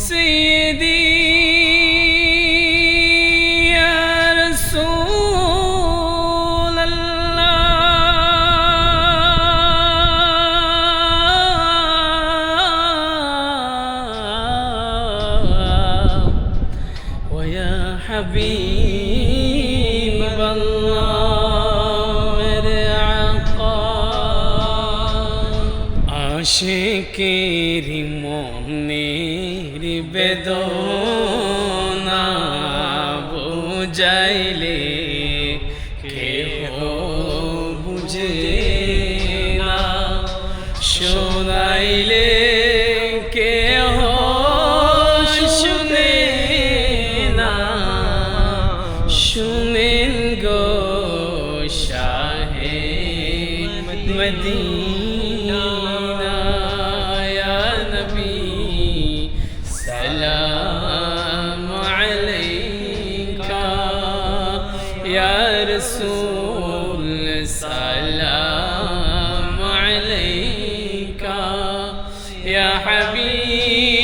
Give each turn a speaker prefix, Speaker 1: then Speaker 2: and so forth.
Speaker 1: سيدي يا رسول الله. ويا حبيب আশিকের মনের বেদনা বুঝাইলে কেহ বুঝে না? শোনাইলে কেহ শুনে না? শুনেন গো শাহে মদিনা। يا رسول سلام عليك. يا حبيب